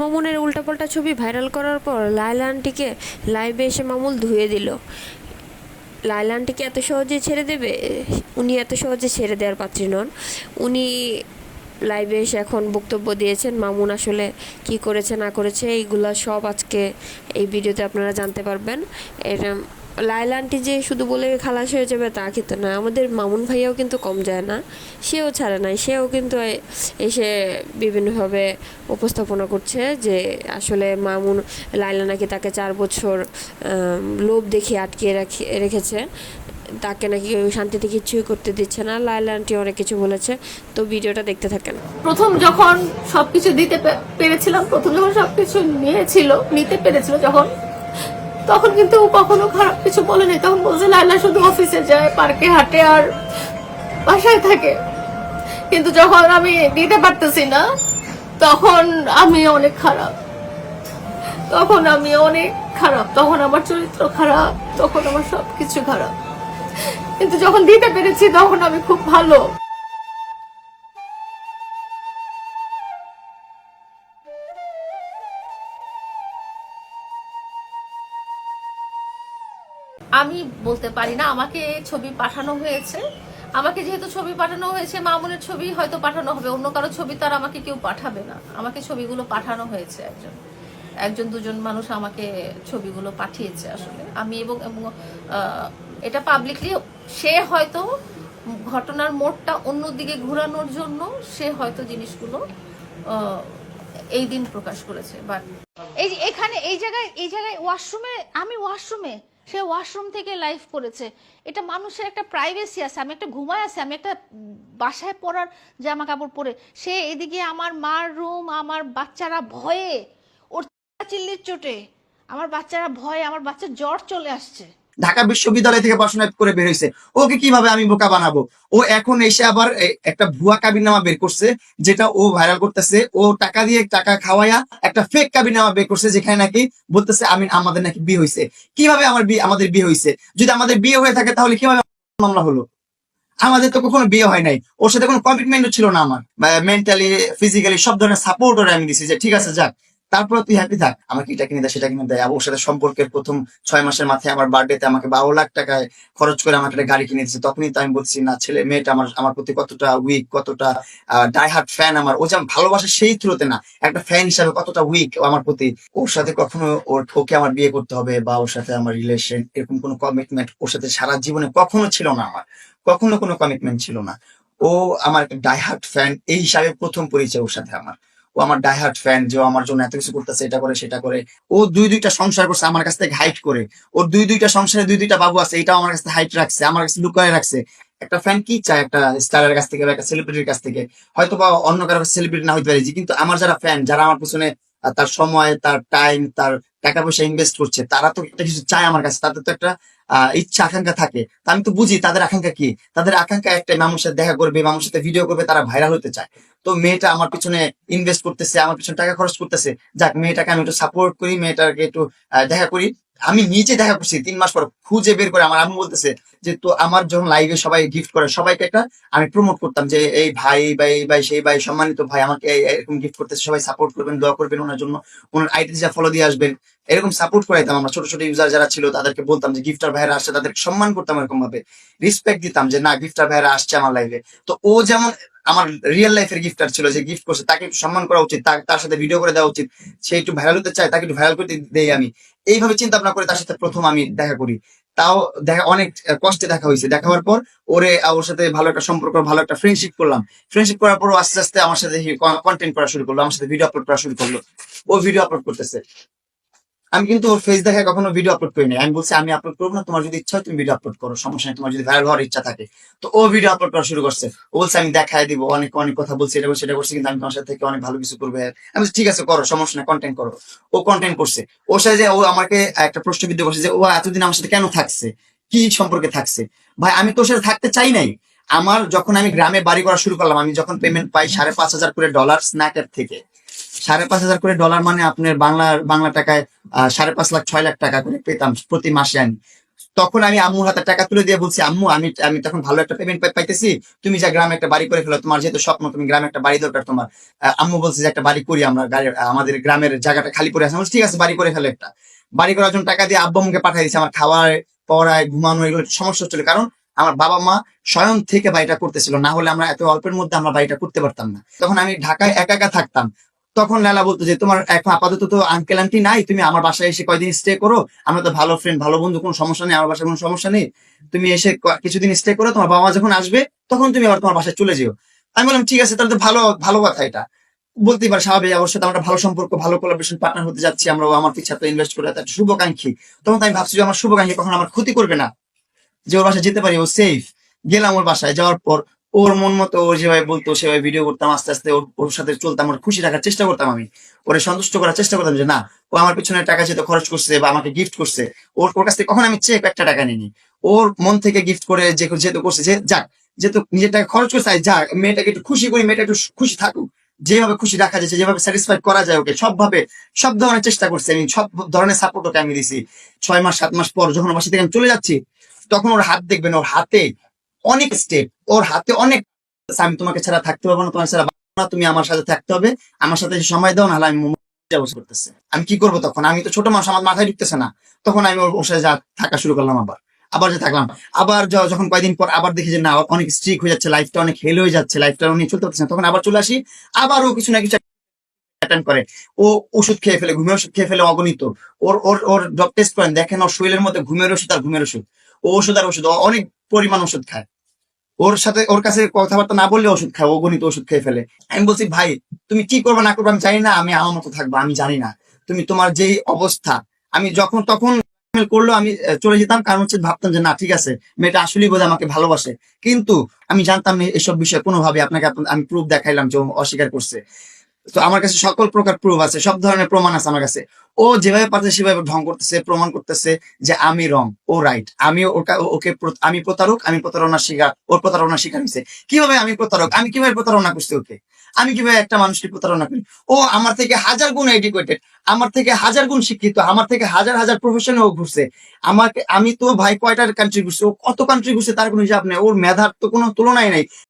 মামুনের উল্টাপাল্টা ছবি ভাইরাল করার পর লায়লা আন্টিকে লাইভে এসে মামুল ধুয়ে দিল। লায়লা আন্টিকে এত সহজে ছেড়ে দেবে? উনি এত সহজে ছেড়ে দেওয়ার পাত্রী নন। উনি লাইভে এসে এখন বক্তব্য দিয়েছেন, মামুন আসলে কি করেছে, না করেছে, এইগুলো সব আজকে এই ভিডিওতে আপনারা জানতে পারবেন। এর লায়লা আন্টি যে শুধু বলে খালাস হয়ে যাবে তা কিন্তু না আমাদের মামুন ভাইয়াও কিন্তু কম যায় না। সেও ছাড়ে নাই। সেও কিন্তু এসে বিভিন্নভাবে উপস্থাপনা করছে যে আসলে মামুন লায়লা নাকি তাকে চার বছর লোভ দেখিয়ে আটকিয়ে রাখি, রেখেছে। তাকে নাকি শান্তিতে কিছুই করতে দিচ্ছে না। লায়লা আন্টি অনেক কিছু বলেছে। তো ভিডিওটা দেখতে থাকেন। প্রথম যখন সবকিছু দিতে পেরেছিলাম, প্রথম যখন সবকিছু নিয়েছিল, নিতে পেরেছিল, যখন তখন কিন্তু ও কখনো খারাপ কিছু বলেনি তখন বলছে লাইলা শুধু অফিসে যায় পার্কে হাঁটে আর বাসায় থাকে। কিন্তু যখন আমি দিতে পারতেছি না, তখন আমি অনেক খারাপ। তখন আমি অনেক খারাপ। তখন আমার চরিত্র খারাপ, তখন আমার সবকিছু খারাপ। কিন্তু যখন দিতে পেরেছি, তখন আমি খুব ভালো। আমি বলতে পারি না, আমাকে ছবি পাঠানো হয়েছে। আমাকে যেহেতু ছবি পাঠানো হয়েছে, মামুনের ছবি হয়তো পাঠানো হবে, অন্য কারও ছবি তার আমাকে কেউ পাঠাবে না। আমাকে ছবিগুলো পাঠানো হয়েছে একজন একজন দুজন মানুষ আমাকে ছবিগুলো পাঠিয়েছে আসলে। আমি এবং এটা পাবলিকলি সে হয়তো ঘটনার মোড়টা অন্যদিকে ঘোরানোর জন্য সে হয়তো জিনিসগুলো এই দিন প্রকাশ করেছে। বাট এই এখানে, এই জায়গায় এই জায়গায় ওয়াশরুমে আমি ওয়াশরুমে সে ওয়াশরুম থেকে লাইভ করেছে। এটা মানুষের একটা প্রাইভেসি আছে, আমি একটা ঘুমায় আছে, আমি একটা বাসায় পরার জামা কাপড় পরে, সে এদিকে আমার মার রুম আমার বাচ্চারা ভয়ে, ওর চিল্লির চোটে, আমার বাচ্চারা ভয়ে, আমার বাচ্চার জ্বর চলে আসছে। ঢাকা বিশ্ববিদ্যালয় থেকে পড়াশোনা করে বের হয়েছে। ওকে কীভাবে আমি বোকা বানাবো? ও এখন এসে আবার একটা ভুয়া কাবিনামা বের করছে, যেটা ও ভাইরাল করতেছে। ও টাকা দিয়ে টাকা খাওয়াইয়া একটা ফেক কাবিনামা বের করছে, যেখানে নাকি বলতেছে আমি আমাদের নাকি বিয়ে হয়েছে। কীভাবে আমার বিয়ে, আমাদের বিয়ে হয়েছে? যদি আমাদের বিয়ে হয়ে থাকে, তাহলে কীভাবে মামলা হলো? আমাদের তো কখনো বিয়ে হয় নাই। ওর সাথে কোনো কমিটমেন্টও ছিল না আমার। মেন্টালি ফিজিক্যালি সব ধরনের সাপোর্ট ওরা আমি দিছি যে, ঠিক আছে, যাক। তারপর তুই হ্যাপি থাক। আমাকে এটা কিনে দেয় সেটা কিনে দেয় ওর সাথে সম্পর্কের প্রথম ছয় মাসের মাথায় আমার বার্থডেতে আমাকে বারো লাখ টাকায় খরচ করে আমার একটা গাড়ি কিনে দিচ্ছে তখনই তো আমি বলছি, না, ছেলে, মেয়েটা আমার আমার প্রতি কতটা উইক কতটা ডাইহার্ট ফ্যান আমার। ও যে আমার ভালোবাসে সেই থ্রুতে না, একটা ফ্যান হিসাবে কতটা উইক আমার প্রতি। ওর সাথে কখনো ওর, ওকে আমার বিয়ে করতে হবে বা ওর সাথে আমার রিলেশন এরকম কোনো কমিটমেন্ট ওর সাথে সারা জীবনে কখনো ছিল না আমার। কখনো কোনো কমিটমেন্ট ছিল না। ও আমার ডাইহার্ট ফ্যান এই হিসাবে প্রথম পরিচয় ওর সাথে আমার। ও আমার ডাইহার্ট ফ্যান যে আমার জন্য এত কিছু করতেছে, এটা করে, সেটা করে। ও দুই দুইটা সংসার করছে, আমার কাছ থেকে হাইট করে। ওর দুই দুইটা সংসারে দুই দুইটা বাবু আছে, এটাও আমার কাছ হাইট রাখছে, আমার কাছে লুকায় রাখছে। একটা ফ্যান কি চায় একটা স্টারের কাছ থেকে বা একটা সেলিব্রিটির কাছ থেকে? হয়তো বা অন্য কারও সেলিব্রিটি না হইতে পারে কিন্তু আমার যারা ফ্যান যারা আমার পিছনে তার সময়, তার টাইম তার টাকা পয়সা ইনভেস্ট করছে, তারা তো একটা কিছু চায় আমার কাছে, তাদের তো একটা ইচ্ছা, আকাঙ্ক্ষা থাকে। তা আমি তো বুঝি, তাদের আকাঙ্ক্ষা কি? তাদের আকাঙ্ক্ষা একটা মানুষের দেখা করবে মানুষের সাথে ভিডিও করবে, তারা ভাইরাল হতে চায়। তো মেয়েটা আমার পিছনে ইনভেস্ট করতেছে, আমার পিছনে টাকা খরচ করতেছে। যাক, মেয়েটাকে আমি একটু সাপোর্ট করি, মেয়েটাকে একটু দেখা করি। আমি নিজে দেখা করছি, তিন মাস পর খুঁজে বের করে আমার আম্মু বলতেছে যে, তো আমার যখন লাইভে সবাই গিফট করে, সবাইকে একটা আমি প্রমোট করতাম যে, এই ভাই ভাই ভাই, সেই ভাই, সম্মানিত ভাই আমাকে এরকম গিফট করতেছে, সবাই সাপোর্ট করবেন, দোয়া করবেন ওনার জন্য। ওনার আইডি যা ফলো দিয়ে আসবেন। এরকম সাপোর্ট করাইতাম আমরা, ছোট ছোট ইউজার যারা ছিল, তাদেরকে বলতাম যে গিফটার ভাইরা আসছে। তাদেরকে সম্মান করতাম এরকম ভাবে রেসপেক্ট দিতাম যে, না গিফটার ভাইরা আসছে আমার লাইভে তো ও যেমন আমার রিয়েল লাইফের গিফটার ছিল, যে গিফট করছে, তাকে একটু সম্মান করা উচিত তার- সাথে ভিডিও করে দেওয়া উচিত। সে একটু ভাইরাল হতে চায়, তাকে একটু ভাইরাল করতে দেই আমি। এইভাবে চিন্তা ভাবনা করে তার সাথে প্রথম আমি দেখা করি। তাও দেখা অনেক কষ্টে দেখা হয়েছে। দেখা হওয়ার পর ওরে ওর সাথে ভালো একটা সম্পর্ক, ভালো একটা ফ্রেন্ডশিপ করলাম। ফ্রেন্ডশিপ করার পর আস্তে আস্তে আমার সাথে কন্টেন্ট করা শুরু করল, আমার সাথে ভিডিও আপলোড করা শুরু করল। ও ভিডিও আপলোড করতেছে। আমি কিন্তু ওর ফেস দেখে কখনো ভিডিও আপলোড করিনি। আমি বলছি, আমি আপলোড করব না। তোমার যদি ইচ্ছা হয় তুমি ভিডিও আপলোড করো। সমস্যা নেই। তোমার যদি ভাইরাল হওয়ার ইচ্ছা থাকে। তো ও ভিডিও আপলোড করা শুরু করছে। ও বলছে, আমি দেখাই দিব। অনেক অনেক কথা বলছি, এটা সেটা করছি, কিন্তু আমি তোমার সাথে থেকে অনেক ভালো কিছু করবে। আমি ঠিক আছে, করো, সমস্যা নেই কন্টেন্ট করো। ও কন্টেন্ট করছে। ওর সাথে যে ও আমাকে একটা প্রশ্নবিদ্ধ করছে যে, ও এতদিন আমার সাথে কেন থাকছে? কি সম্পর্কে থাকছে? ভাই, আমি তোর সাথে থাকতে চাই নাই। আমার যখন আমি গ্রামে বাড়ি করা শুরু করলাম, আমি যখন পেমেন্ট পাই সাড়ে পাঁচ হাজার করে ডলার স্ন্যাকের থেকে সাড়ে পাঁচ হাজার করে ডলার মানে আপনার বাংলা বাংলা টাকায় সাড়ে পাঁচ লাখ, ছয় লাখ টাকা করে পেতাম প্রতি মাসে আমি। তখন আমি আম্মুর হাতে টাকা তুলে দিয়ে বলছি, আম্মু, আমি আমি তখন ভালো একটা পেমেন্ট পাইতেছি। তুমি যা গ্রামে একটা বাড়ি করে ফেলো, তোমার যেহেতু স্বপ্ন, তুমি গ্রামে একটা বাড়ি দরকার তোমার। আম্মু বলছে যে একটা বাড়ি করি আমরা আমাদের গ্রামের জায়গাটা খালি পড়ে আছে। ঠিক আছে, বাড়ি করে ফেলো একটা। বাড়ি করার জন্য টাকা দিয়ে আব্বা মুখে পাঠিয়ে দিচ্ছে আমার খাওয়ার পড়ায়, ঘুমানো, এগুলো সমস্যা হচ্ছিল। কারণ আমার বাবা মা স্বয়ং থেকে বাড়িটা করতেছিল, না হলে আমরা এত অল্পের মধ্যে আমরা বাড়িটা করতে পারতাম না। তখন আমি ঢাকায় একা একা থাকতাম। তখন লালা বলতো যে, তোমার এখন আপাতত তো আঙ্কেল আন্টি নাই, তুমি আমার বাসায় এসে কয়দিন স্টে করো। আমরা তো ভালো ফ্রেন্ড ভালো বন্ধু, কোনো সমস্যা নেই, আমার বাসায় কোনো সমস্যা নেই। তুমি এসে কিছুদিন স্টে করো, তোমার বাবা মা যখন আসবে, তখন তুমি আবার তোমার বাসায় চলে যেও। আমি বললাম, ঠিক আছে, তাহলে তো ভালো ভালো কথা এটা। বলতেই পারে, স্বাভাবিক ওর সাথে আমরা ভালো সম্পর্ক, ভালো কোলাবরেশন পার্টনার হতে যাচ্ছি, আমরা আমার পিছাতে ইনভেস্ট করে একটা শুভাকাঙ্ক্ষী। তখন তো আমি ভাবছি যে, আমার শুভাকাঙ্ক্ষী কখন আমার ক্ষতি করবে না। যে ওর বাসায় যেতে পারি, ও সেফ গেলাম ওর বাসায়, যাওয়ার পর ওর মন মতো ও যেভাবে বলতো, সেভাবে ভিডিও করতাম, আস্তে আস্তে ওর ওর সাথে চলতাম, ওর খুশি রাখার চেষ্টা করতাম আমি। ওরে সন্তুষ্ট করার চেষ্টা করতাম যে, না, ও আমার পিছনে টাকা যেহেতু খরচ করছে বা আমাকে গিফট করছে, ওর ওর কাছ থেকে কখন আমি চেক একটা টাকা নিইনি। ওর মন থেকে গিফট করে যে, যেহেতু করছে, যে, যাক, যেহেতু নিজের টাকা খরচ করছে যাক মেয়েটাকে একটু খুশি করি, মেয়েটা একটু খুশি থাকুক। যেভাবে খুশি রাখা যাচ্ছে যেভাবে স্যাটিসফাইড করা যায় ওকে, সবভাবে, সব ধরনের চেষ্টা করছে আমি, সব ধরনের সাপোর্ট ওকে আমি দিছি। ছয় মাস, সাত মাস পর যখন বাসা থেকে আমি চলে যাচ্ছি, তখন ওর হাত দেখবেন, ওর হাতে অনেক স্টেপ ওর হাতে অনেক আমি তোমাকে ছাড়া থাকতে পারব না, তোমার ছাড়া না, তুমি আমার সাথে থাকতে হবে। আমার সাথে সময় দাও, নাহলে আমি করতেছে। আমি কি করব তখন? আমি তো ছোট মানুষ, আমার মাথায় ঢুকতেছে না। তখন আমি ওর সাথে যা থাকা শুরু করলাম আবার। আবার যে থাকলাম। আবার যখন কয়েকদিন পর আবার দেখি যে না, অনেক স্ট্রিক হয়ে যাচ্ছে লাইফটা অনেক হেল হয়ে যাচ্ছে লাইফটা উনি চলতে পারছে তখন আবার চলে আসি। আবার ও কিছু না কিছু অ্যাটেন্ড করে। ও ওষুধ খেয়ে ফেলে, ঘুমের ওষুধ খেয়ে ফেলে অগণিত। ওর ওর ওর টেস্ট করেন, দেখেন ওর শরীরের মধ্যে ঘুমের ওষুধ আর ঘুমের ওষুধ। ও ওষুধ আর ওষুধ অনেক পরিমাণ ওষুধ খায়। ওর সাথে ওর কাছে কথাবার্তা না বললে ওষুধ খায়, ও গণিত ওষুধ খেয়ে ফেলে। আমি বলছি, ভাই, তুমি কি করবে, না করবে, আমি জানি না, আমি আমার মতো থাকব, আমি জানি না। তুমি তোমার যেই অবস্থা, আমি যখন তখন করল, আমি চলে যেতাম, কারণ হচ্ছে ভাবতাম যে, না, ঠিক আছে, মেয়েটা আসলেই বোধ আমাকে ভালোবাসে। কিন্তু আমি জানতাম এসব বিষয়ে কোনোভাবে আপনাকে আমি প্রুফ দেখাইলাম যে অস্বীকার করছে। তো আমার কাছে সকল প্রকার প্রুফ আছে, সব ধরনের প্রমাণ আছে আমার কাছে। ও যেভাবে পারছে সেভাবে ঢং করতেছে, প্রমাণ করতেছে যে আমি রং ও রাইট আমি ওকে আমি প্রতারক, আমি প্রতারণার শিকার, ওর প্রতারণার শিকার হয়েছে কীভাবে আমি প্রতারক? আমি কীভাবে প্রতারণা করছি ওকে? আমি কীভাবে একটা মানুষকে প্রতারণা করি? ও আমার থেকে হাজার গুণ এডুকেটেড আমার থেকে হাজার গুণ শিক্ষিত, আমার থেকে হাজার হাজার প্রফেশনে ও ঘুরছে। আমাকে আমি তো ভাই কয়টার কান্ট্রি ঘুরছে? ও কত কান্ট্রি ঘুরছে তার কোনো হিসাব নেই। ওর মেধার তো কোনো তুলনাই নাই।